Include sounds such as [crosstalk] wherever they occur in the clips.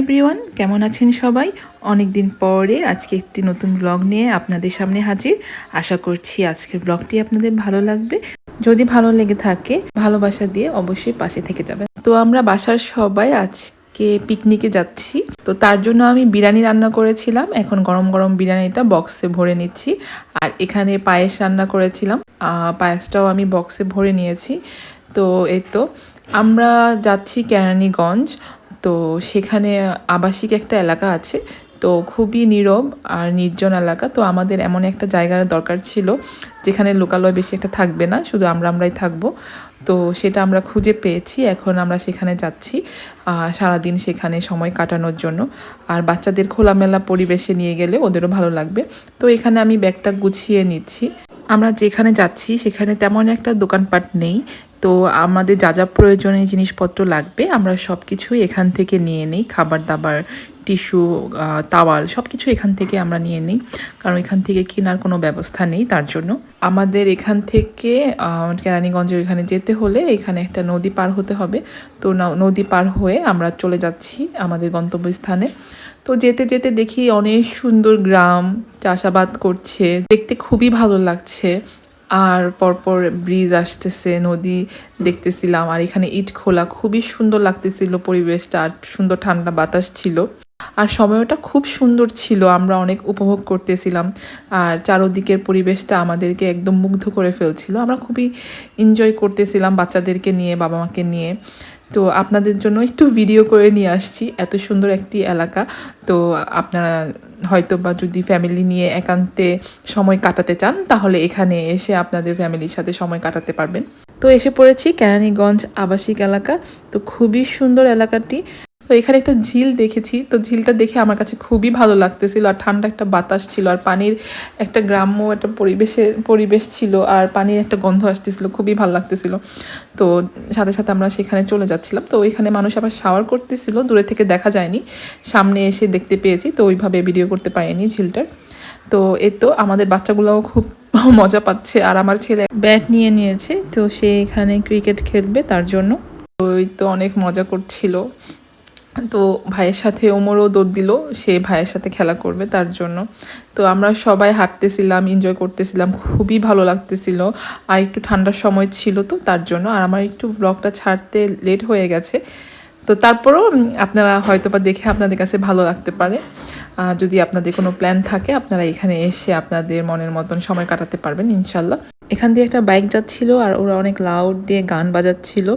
Everyone কেমন আছেন সবাই? অনেক দিন পরে আজকে একটি নতুন ব্লগ নিয়ে আপনাদের সামনে হাজির। আশা করছি আজকের ব্লগটি আপনাদের ভালো লাগবে। যদি ভালো লেগে থাকে, ভালোবাসা দিয়ে অবশ্যই পাশে থেকে যাবেন। তো আমরা বাসার সবাই আজকে পিকনিকে যাচ্ছি। তো তার জন্য আমি বিরিয়ানি রান্না করেছিলাম। এখন গরম গরম বিরিয়ানিটা বক্সে ভরে নিচ্ছি। আর এখানে পায়েস রান্না করেছিলাম। পায়েসটাও আমি বক্সে ভরে নিয়েছি। তো এই তো, আমরা যাচ্ছি কেরানীগঞ্জ। তো সেখানে আবাসিক একটা এলাকা আছে, তো খুবই নীরব আর নির্জন এলাকা। তো আমাদের এমন একটা জায়গার দরকার ছিল যেখানে লোকালয় বেশি একটা থাকবে না, শুধু আমরা আমরাই থাকব। তো সেটা আমরা খুঁজে পেয়েছি, এখন আমরা সেখানে যাচ্ছি সারাদিন সেখানে সময় কাটানোর জন্য। আর বাচ্চাদের খোলামেলা পরিবেশে নিয়ে গেলে ওদেরও ভালো লাগবে। তো এখানে আমি ব্যাগটা গুছিয়ে নিচ্ছি। আমরা যেখানে যাচ্ছি সেখানে তেমন একটা দোকানপাট নেই তো আমাদের যা যা প্রয়োজনীয় জিনিসপত্র লাগবে, আমরা সব কিছুই এখান থেকে নিয়ে নিই। খাবার দাবার টিস্যু তাওয়াল সব কিছু এখান থেকে আমরা নিয়ে নিই। কারণ এখান থেকে কেনার কোনো ব্যবস্থা নেই তার জন্য। আমাদের এখান থেকে কেরানীগঞ্জের এখানে যেতে হলে এখানে একটা নদী পার হতে হবে। তো নদী পার হয়ে আমরা চলে যাচ্ছি আমাদের গন্তব্যস্থানে। তো যেতে যেতে দেখি অনেক সুন্দর গ্রাম, চাষাবাদ করছে। দেখতে খুবই ভালো লাগছে। আর পরপর ব্রিজ আসতেছে, নদী দেখতেছিলাম, আর এখানে ইট খোলা, খুবই সুন্দর লাগতেছিল পরিবেশটা, আর সুন্দর ঠান্ডা বাতাস ছিল। আর সময়টা খুব সুন্দর ছিল, আমরা অনেক উপভোগ করতেছিলাম, আর চারোদিকের পরিবেশটা আমাদেরকে একদম মুগ্ধ করে ফেলছিল। আমরা খুবই এনজয় করতেছিলাম বাচ্চাদেরকে নিয়ে বাবা মাকে নিয়ে। তো আপনাদের জন্য একটু ভিডিও করে নিয়ে আসছি, এত সুন্দর একটি এলাকা। তো আপনারা হয়তো বা যদি ফ্যামিলি নিয়ে একান্তে সময় কাটাতে চান, তাহলে এখানে এসে আপনাদের ফ্যামিলির সাথে সময় কাটাতে পারবেন। তো এসে পড়েছি কেরানীগঞ্জ আবাসিক এলাকা। তো খুবই সুন্দর এলাকাটি। তো এখানে একটা ঝিল দেখেছি। তো ঝিলটা দেখে আমার কাছে খুবই ভালো লাগতেছিল। আর ঠান্ডা একটা বাতাস ছিল, আর পানির একটা গ্রাম্য একটা পরিবেশের পরিবেশ ছিল, আর পানির একটা গন্ধ আসতেছিল, খুবই ভালো লাগতেছিল। তো সাথে সাথে আমরা সেখানে চলে যাচ্ছিলাম। তো ওইখানে মানুষ আবার শাওয়ার করতেছিল, দূরে থেকে দেখা যায়নি। সামনে এসে দেখতে পেয়েছি, তো ওইভাবে ভিডিও করতে পারিনি ঝিলটার। তো এ তো আমাদের বাচ্চাগুলোও খুব [laughs] মজা পাচ্ছে, আর আমার ছেলে ব্যাট নিয়ে নিয়েছে। তো সে এখানে ক্রিকেট খেলবে তার জন্য। ওই তো অনেক মজা করছিল। তো ভাইয়ের সাথে ওমরও দৌড় দিল, সে ভাইয়ের সাথে খেলা করবে তার জন্য। তো আমরা সবাই হাঁটতেছিলাম এনজয় করতেছিলাম, খুবই ভালো লাগতেছিল। আর একটু ঠান্ডার সময় ছিল তো তার জন্য। আর আমার একটু ব্লগটা ছাড়তে লেট হয়ে গেছে। তো তারপরও আপনারা হয়তো বা দেখে আপনাদের কাছে ভালো লাগতে পারে। যদি আপনাদের কোনো প্ল্যান থাকে, আপনারা এখানে এসে আপনাদের মনের মতন সময় কাটাতে পারবেন, ইনশাল্লাহ। এখান দিয়ে একটা বাইক যাচ্ছিল আর ওরা অনেক লাউড দিয়ে গান বাজাচ্ছিল।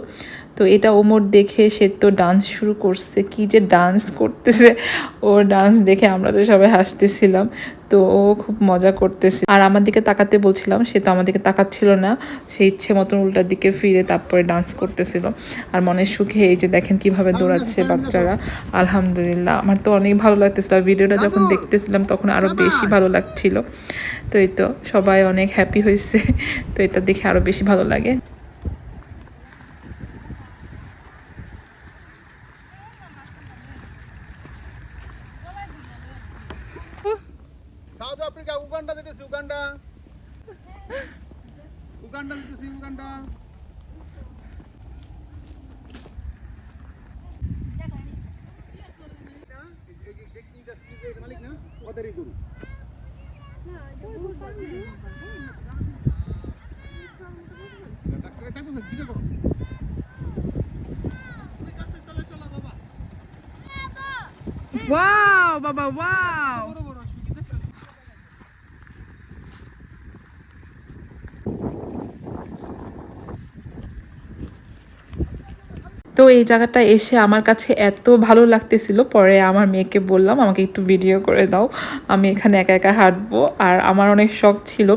তো এটা ওমর দেখে সে তো ডান্স শুরু করছে। কি যে ডান্স করতেছে। ওর ডান্স দেখে আমরা তো সবাই হাসতেছিলাম। তো ও খুব মজা করতেছে। আর আমার দিকে তাকাতে বলছিলাম সে তো আমার দিকে তাকাচ্ছিল না। সে ইচ্ছে মতন উল্টার দিকে ফিরে তারপরে ডান্স করতেছিল। আর মনের সুখে এই যে দেখেন কীভাবে দৌড়াচ্ছে বাচ্চারা। আলহামদুলিল্লাহ আমার তো অনেক ভালো লাগতেছিল। আর ভিডিওটা যখন দেখতেছিলাম তখন আরও বেশি ভালো লাগছিল। তো এই তো সবাই অনেক হ্যাপি হয়েছে। তো এটা দেখে আরও বেশি ভালো লাগে। সাউথ আফ্রিকা উগান্ডা যেতেছি উগান্ডা উগান্ডা যেতেছি উগান্ডা মালিক না ওদেরই গরু ওয়াও বাবা ওয়াও তো এই জায়গাটা এসে আমার কাছে এত ভালো লাগতেছিল। পরে আমার মেয়েকে বললাম, আমাকে একটু ভিডিও করে দাও। আমি এখানে একা একা হাঁটবো। আর আমার অনেক শখ ছিল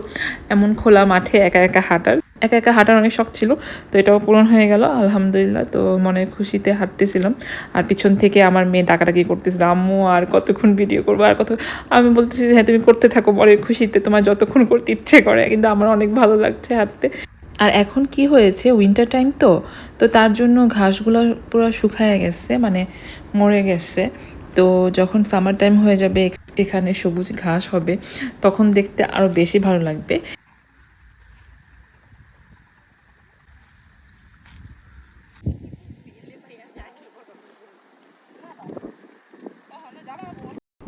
এমন খোলা মাঠে একা একা হাঁটার। একা একা হাঁটার অনেক শখ ছিল, তো এটাও পূরণ হয়ে গেল, আলহামদুলিল্লাহ। তো মনে খুশিতে হাঁটতেছিলাম। আর পিছন থেকে আমার মেয়ে ডাকাডাকি করতেছিল, আম্মু, আর কতক্ষণ ভিডিও করব? আর কত আমি বলতেছি হ্যাঁ তুমি করতে থাকো পরের খুশিতে তোমার যতক্ষণ করতে ইচ্ছে করে। কিন্তু আমার অনেক ভালো লাগছে হাঁটতে। আর এখন কি হয়েছে? উইন্টার টাইম তো? তো তার জন্য ঘাসগুলো পুরো শুকায় গেছে মানে মরে গেছে। তো যখন সামার টাইম হয়ে যাবে এখানে সবুজ ঘাস হবে, তখন দেখতে আরও বেশি ভালো লাগবে।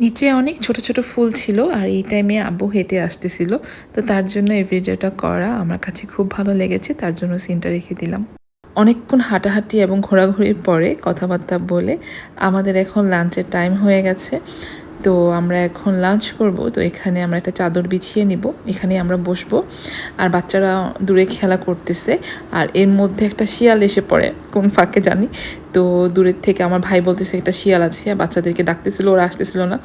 নিচে অনেক ছোট ছোট ফুল ছিল আর এই টাইমে আব্বু হেঁটে আসতেছিল। তো তার জন্য এই ভিডিওটা করা আমার কাছে খুব ভালো লেগেছে, তার জন্য সিনটা রেখে দিলাম। অনেকক্ষণ হাঁটাহাঁটি এবং ঘোরাঘুরির পরে কথাবার্তা বলে আমাদের এখন লাঞ্চের টাইম হয়ে গেছে। তো আমরা এখন লাঞ্চ করব, তো এখানে আমরা একটা চাদর বিছিয়ে নিব এখানে আমরা বসবো। আর বাচ্চারা দূরে খেলা করতেছে, আর এর মধ্যে একটা শিয়াল এসে পড়ে, কোন ফাঁকে জানি। তো দূরের থেকে আমার ভাই বলতেছে, একটা শিয়াল আছে আর বাচ্চাদেরকে ডাকতেছিল, ওরা আসতেছিল না।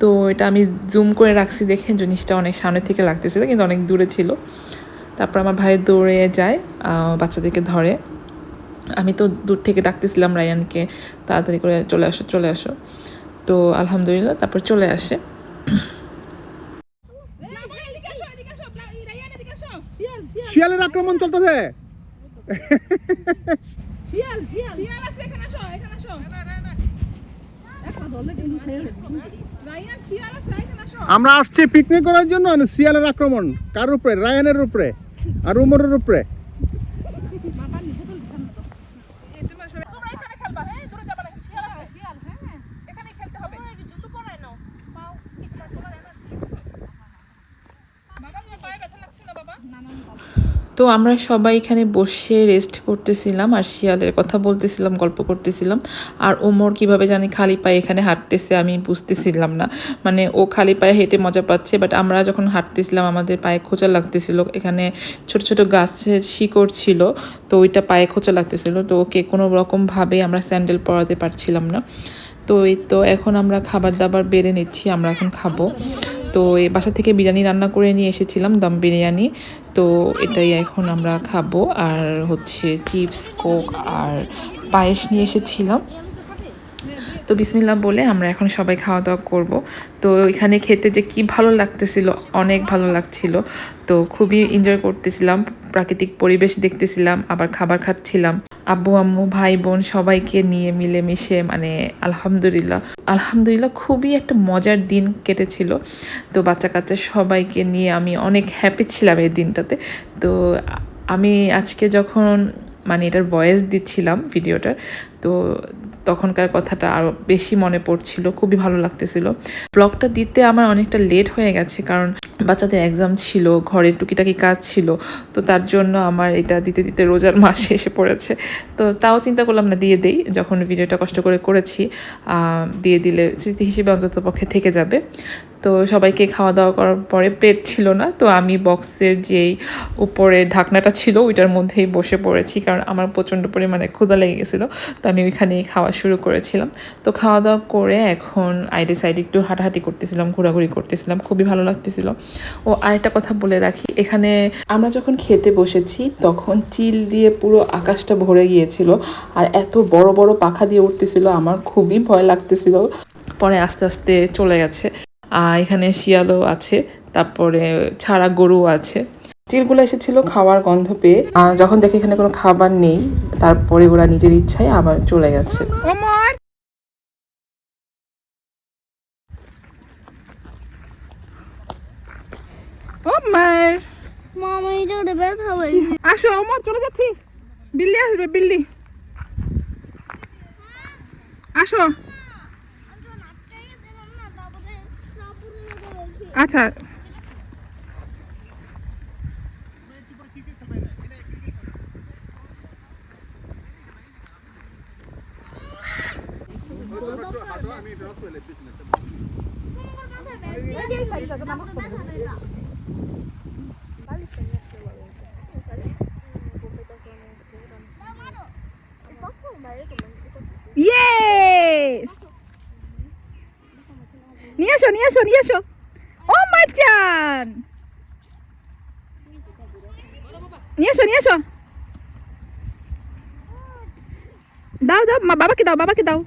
তো এটা আমি জুম করে রাখছি দেখে জিনিসটা অনেক সামনে থেকে লাগতেছিল, কিন্তু অনেক দূরে ছিল। তারপর আমার ভাই দৌড়ে যায় বাচ্চাদেরকে ধরে। আমি তো দূর থেকে ডাকতেছিলাম রায়ানকে, তাড়াতাড়ি করে চলে আসো চলে আসো। তো আলহামদুলিল্লাহ, তারপর চলে আসে। শিয়ালের আক্রমণ চলতেছে। আমরা আসছি পিকনিক করার জন্য, শিয়ালের আক্রমণ। কার উপরে? রায়ানের উপরে। আর উমরের উপরে বাবা নিচে তো লিখান তো তোমরা তোমরা এখানে খেলবা হ্যাঁ দূরে যাবা না শিয়াল আছে শিয়াল হ্যাঁ এখানে খেলতে হবে জুতো পরাই নাও পাও ঠিক না তোমার এমন বাবা তোমার পায়ে ব্যথা লাগছে না বাবা না না তো আমরা সবাই এখানে বসে রেস্ট করতেছিলাম আর শিয়ালের কথা বলতেছিলাম, গল্প করতেছিলাম। আর ওমর কীভাবে জানি খালি পায়ে এখানে হাঁটতেছে আমি বুঝতেছিলাম না। মানে ও খালি পায়ে হেঁটে মজা পাচ্ছে বাট আমরা যখন হাঁটতেছিলাম, আমাদের পায়ে খোঁচা লাগতেছিল। এখানে ছোট ছোট গাছের শিকড় ছিল, তো ওইটা পায়ে খোঁচা লাগতেছিল। তো ওকে কোনো রকমভাবে আমরা স্যান্ডেল পরাতে পারছিলাম না। তো এই তো এখন আমরা খাবার দাবার বেড়ে নিচ্ছি, আমরা এখন খাব। তো এই বাসা থেকে বিরিয়ানি রান্না করে নিয়ে এসেছিলাম, দম বিরিয়ানি। তো এটাই এখন আমরা খাব। আর হচ্ছে চিপস, কোক আর পায়েস নিয়ে এসেছিলাম। তো বিসমিল্লা বলে আমরা এখন সবাই খাওয়া দাওয়া করব। তো এখানে খেতে যে কি ভালো লাগতেছিল, অনেক ভালো লাগছিল। তো খুবই এনজয় করতেছিলাম, প্রাকৃতিক পরিবেশ দেখতেছিলাম, আবার খাবার খাচ্ছিলাম। আব্বু, আম্মু, ভাই, বোন সবাইকে নিয়ে মিলেমিশে মানে আলহামদুলিল্লাহ। আলহামদুলিল্লাহ খুবই একটা মজার দিন কেটেছিল। তো বাচ্চা কাচ্চা সবাইকে নিয়ে আমি অনেক হ্যাপি ছিলাম এই দিনটাতে। তো আমি আজকে যখন মানে এটার ভয়েস দিচ্ছিলাম ভিডিওটার, তো তখনকার কথাটা আরও বেশি মনে পড়ছিল, খুবই ভালো লাগতেছিল। ব্লগটা দিতে আমার অনেকটা লেট হয়ে গেছে, কারণ বাচ্চাদের এক্সাম ছিল, ঘরের টুকিটাকি কাজ ছিল, তো তার জন্য আমার এটা দিতে দিতে রোজার মাস এসে পড়েছে। তো তাও চিন্তা করলাম না, দিয়ে দেই। যখন ভিডিওটা কষ্ট করে করেছি দিয়ে দিলে স্মৃতি হিসেবে অন্তত পক্ষে থেকে যাবে। তো সবাইকে খাওয়া দাওয়া করার পরে পেট ছিল না, তো আমি বক্সের যেই উপরে ঢাকনাটা ছিল ওইটার মধ্যেই বসে পড়েছি কারণ আমার প্রচণ্ড পরিমাণে ক্ষুধা লেগে গেছিল, তো আমি ওইখানেই খাওয়া শুরু করেছিলাম। তো খাওয়া দাওয়া করে এখন আইডি সাইডে একটু হাঁটাহাঁটি করতেছিলাম, ঘোরাঘুরি করতেছিলাম, খুবই ভালো লাগতেছিল। ও আরেকটা কথা বলে রাখি, এখানে আমরা যখন খেতে বসেছি তখন চিল দিয়ে পুরো আকাশটা ভরে গিয়েছিল আর এত বড় বড় পাখা দিয়ে উঠতেছিল, আমার খুবই ভয় লাগতেছিল। পরে আস্তে আস্তে চলে গেছে। এখানে শিয়ালও আছে তারপরে ছাড়া গরু আছে। চিলগুলো এসেছিল খাওয়ার গন্ধ পেয়ে। যখন দেখে এখানে কোনো খাবার নেই তারপরে ওরা নিজের ইচ্ছায় আবার চলে গেছে। আসো ওমর চলে যাচ্ছি। বিল্লি আসবে বিল্লি। আসো। আচ্ছা। ইয়ে নিয়ে আসো নিয়ে আসো নিয়ে আসো ও মাচান নিয়ে আসো নিয়ে আসো দাও দাও বাবাকে দাও বাবাকে দাও।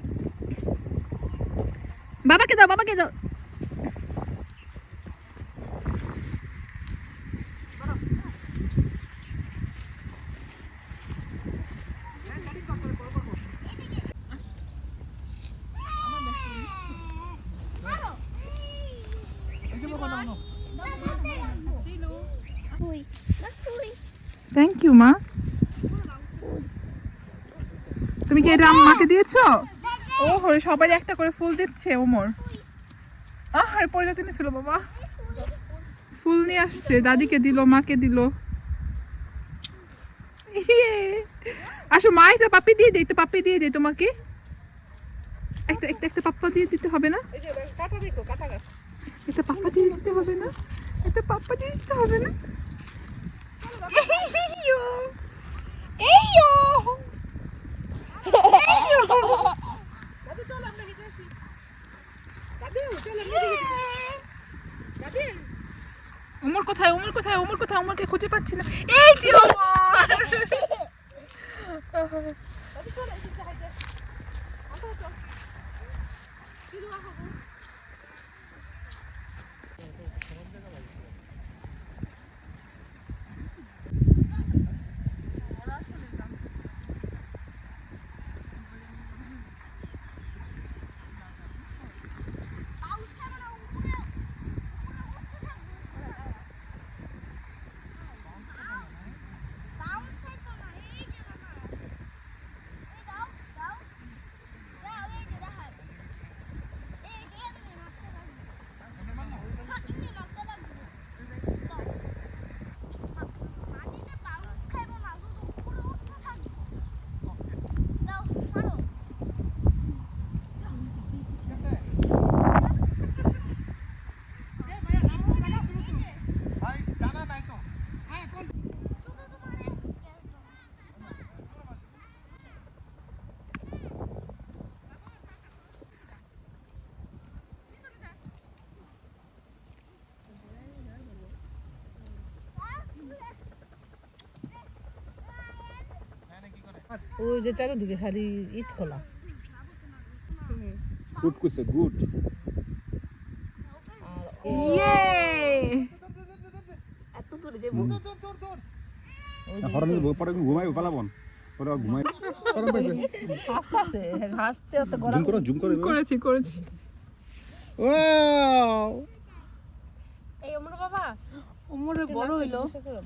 বাবাকে দাও বাবাকে দাও। থ্যাংক ইউ মা তুমি কি এটা মাকে দিয়েছ? ও হরে সবাই একটা করে ফুল দিচ্ছে ওমর। আহারে পড়ে যেতে নিছিল বাবা। ফুল নিয়ে আসছে দাদিকে দিল মাকে দিল। ইয়ে। আসো মা একটা পাপ্পি দিয়ে দে একটা পাপ্পি দিয়ে দে তোমাকে। একটা একটা একটা পাপ্পা দিয়ে দিতে হবে না? একটা পাপ্পা দিয়ে দিতে হবে না? একটা পাপ্পা দিয়ে দিতে হবে না? উমর কোথায়? উমর কোথায়? উমর কোথায়? উমরকে খুঁজে পাচ্ছি না। এই যে উমর! ওই যে চারিদিকে খালি ইট খোলা। গুড কুছে গুড। ইয়ে! হরণ পরে ঘুমাই পালাবন পরে ঘুমাই হাসতে আছে হাসতে হাসতে জুম করো জুম করো। করেছি করেছি। ওয়াও! উমরে বড় হইল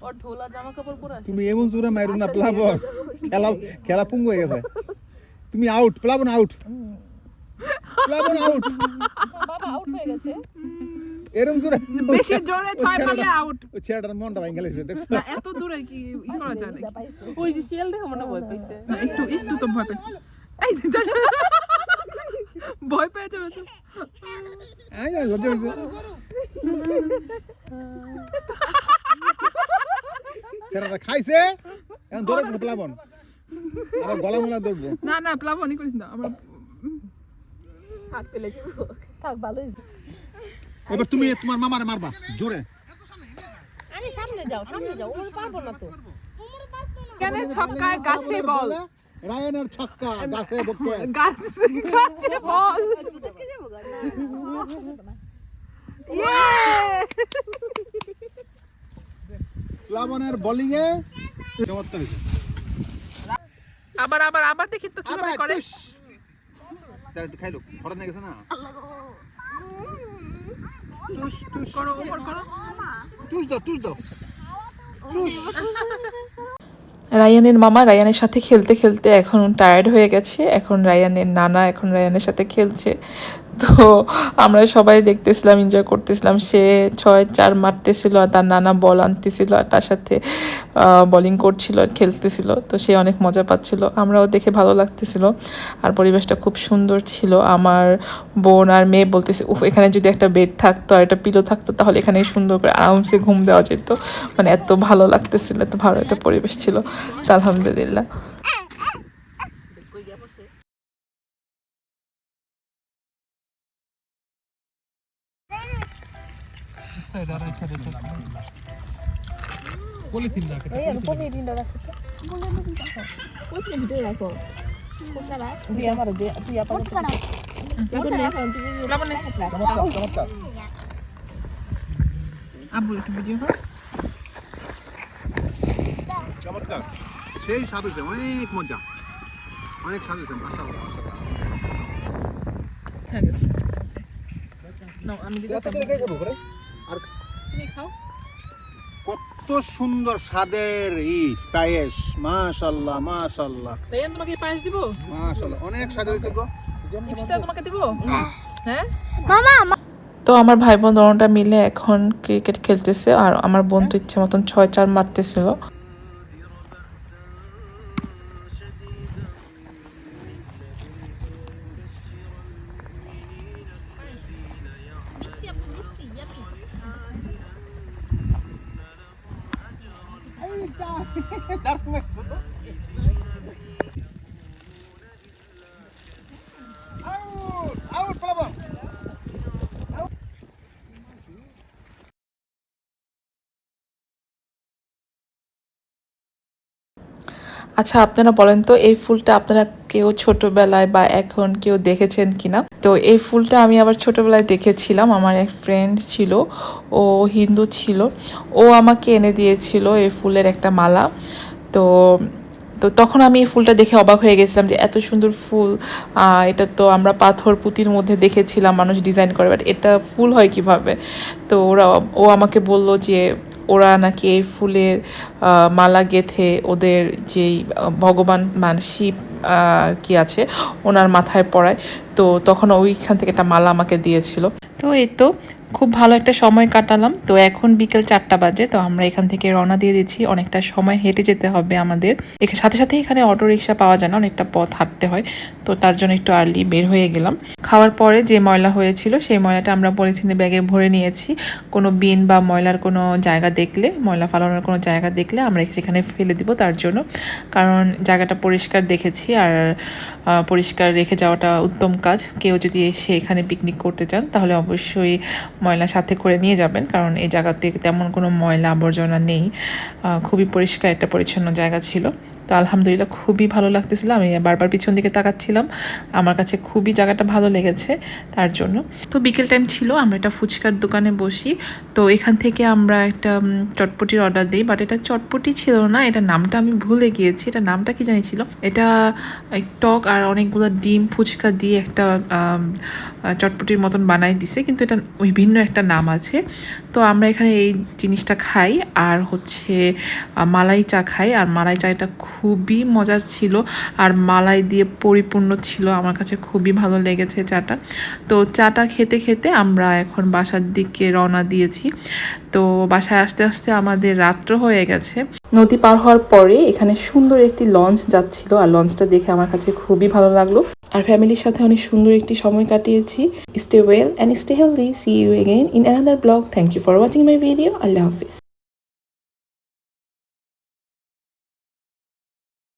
ওর ঢোলা জামা কাপড় পরে তুমি এমন জোরে মাইরো না প্লাবন। খেলা খেলা পুঙ্গ হয়ে গেছে। তুমি আউট প্লাবন আউট প্লাবন আউট বাবা আউট হয়ে গেছে। এরম জোরে বেশি জোরে ছয় ছেলেটা- আউট ওই ছেলেটার মনটা ভেঙে গেছে দেখছ? না এত দূরে কি ই করা যায় ওই যে শিয়াল দেখে মনে ভয় পাইছে না, একটু একটু তো ভয় পেয়েছে। এই যা। ভয় পেয়ে যাবে তো আই আই লজ্জা হইছে খাইছে এখন দৌড়ে প্লাবন গলা মোলা দৌড়বো না না প্লাবনই করিস না আমার থাক ভালোই এবার তুমি তোমার মামারে মারবা জোরে আরে সামনে যাও সামনে যাও ওর পারব না তো কেন ছক্কায় গাছে বল রায়নের ছক্কা গাছে বকে গাছ গাছে বল ইয়ে! প্লাবনের বোলিং এ চমৎকার হয়েছে। আবার আবার আবার দেখি তো কীভাবে করে। তার একটু খাইলো গেছে না? টুস টুস করো উপর করো। টুস দাও টুস দাও। রায়ানের মামা রায়ানের সাথে খেলতে খেলতে এখন টায়ার্ড হয়ে গেছে। এখন রায়ানের নানা এখন রায়ানের সাথে খেলছে। তো আমরা সবাই দেখতেছিলাম এনজয় করতেছিলাম। সে ছয়, চার মারতেছিল আর তার নানা বল আনতেছিল আর তার সাথে বোলিং করছিল আর খেলতেছিল। তো সে অনেক মজা পাচ্ছিল। আমরাও দেখে ভালো লাগতেছিল। আর পরিবেশটা খুব সুন্দর ছিল। আমার বোন আর মেয়ে বলতেছে, উফ, এখানে যদি একটা বেড থাকতো আর একটা পিলো থাকতো, তাহলে এখানে সুন্দর করে আরামসে ঘুম দেওয়া যেত। মানে এত ভালো লাগতেছিল, এত ভালো একটা পরিবেশ ছিল। তো আলহামদুলিল্লাহ। তুই আমার দে তুই আপাতত প্লাবনে চমৎকার আব্বু একটু ভিডিও কর। চমৎকার। সেই স্বাদ হয়েছে অনেক মজা। অনেক স্বাদ হয়েছে হয়ে গেছে। আমি দিতে আর তুমি খাও। কত সুন্দর স্বাদের ই পায়েস। মাশাআল্লাহ মাশাআল্লাহ আমি তোমাকে পায়েস দিব? মাশাআল্লাহ অনেক স্বাদ হয়েছে গো। ইফতা তোমাকে দিব? হ্যাঁ? তো আমার ভাই বোন দোনোটা মিলে এখন ক্রিকেট খেলতেছে আর আমার বোন তো ইচ্ছে মতন ছয় চার মারতেছিল। আচ্ছা আপনারা বলেন তো, এই ফুলটা আপনারা কেউ ছোটবেলায় বা এখন কেউ দেখেছেন কিনা? তো এই ফুলটা আমি আবার ছোটবেলায় দেখেছিলাম, আমার এক ফ্রেন্ড ছিল, ও হিন্দু ছিল, ও আমাকে এনে দিয়েছিল এই ফুলের একটা মালা। তো তো তখন আমি এই ফুলটা দেখে অবাক হয়ে গেছিলাম যে এত সুন্দর ফুল এটা তো আমরা পাথর পুঁতির মধ্যে দেখেছিলাম, মানুষ ডিজাইন করে বাট এটা ফুল হয় কীভাবে? তো ওরা, ও আমাকে বলল যে ওরা নাকি এই ফুলের মালা গেথে ওদের যেই ভগবান মান শিব আর কি আছে, ওনার মাথায় পড়ায় তো তখন ওইখান থেকে একটা মালা আমাকে দিয়েছিল। তো এই তো খুব ভালো একটা সময় কাটালাম। তো এখন বিকেল চারটা বাজে, তো আমরা এখান থেকে রওনা দিয়ে দিচ্ছি। অনেকটা সময় হেঁটে যেতে হবে আমাদের। সাথে সাথে এখানে অটো রিক্সা পাওয়া যায় না, অনেকটা পথ হাঁটতে হয়। তো তার জন্য একটু আর্লি বের হয়ে গেলাম। খাওয়ার পরে যে ময়লা হয়েছিল, সেই ময়লাটা আমরা পলিথিনে ব্যাগে ভরে নিয়েছি। কোনো বিন বা ময়লার কোনো জায়গা দেখলে, ময়লা ফালানোর কোনো জায়গা দেখলে আমরা সেখানে ফেলে দিব তার জন্য। কারণ জায়গাটা পরিষ্কার দেখেছি আর পরিষ্কার রেখে যাওয়াটা উত্তম কাজ। কেউ যদি এসে এখানে পিকনিক করতে চান, তাহলে অবশ্যই ময়লা সাথে করে নিয়ে যাবেন, কারণ এই জায়গাতে তেমন কোনো ময়লা আবর্জনা নেই খুবই পরিষ্কার একটা পরিচ্ছন্ন জায়গা ছিল। তো আলহামদুলিল্লাহ খুবই ভালো লাগতেছিল। আমি বারবার পিছন দিকে তাকাচ্ছিলাম। আমার কাছে খুবই জায়গাটা ভালো লেগেছে তার জন্য। তো বিকেল টাইম ছিল, আমরা একটা ফুচকার দোকানে বসি। তো এখান থেকে আমরা একটা চটপটির অর্ডার দিই বাট এটা চটপটি ছিল না, এটা নামটা আমি ভুলে গিয়েছি। এটা নামটা কি জানি ছিল? এটা টক আর অনেকগুলো ডিম ফুচকা দিয়ে একটা চটপটির মতন বানাই দিছে, কিন্তু এটা ওই ভিন্ন একটা নাম আছে। তো আমরা এখানে এই জিনিসটা খাই আর হচ্ছে মালাই চা খাই। আর মালাই চাটা খুবই মজার ছিল আর মালাই দিয়ে পরিপূর্ণ ছিল। আমার কাছে খুবই ভালো লেগেছে চাটা। তো চাটা খেতে খেতে আমরা এখন বাসার দিকে রওনা দিয়েছি। তো বাসায় আসতে আসতে আমাদের রাত্র হয়ে গেছে। নদী পার হওয়ার পরে এখানে সুন্দর একটি লঞ্চ যাচ্ছিল আর লঞ্চটা দেখে আমার কাছে খুবই ভালো লাগল। আর ফ্যামিলির সাথে অনেক সুন্দর একটি সময় কাটিয়েছি। Stay well and stay healthy see you again in another blog thank you for watching my video Allah Hafiz.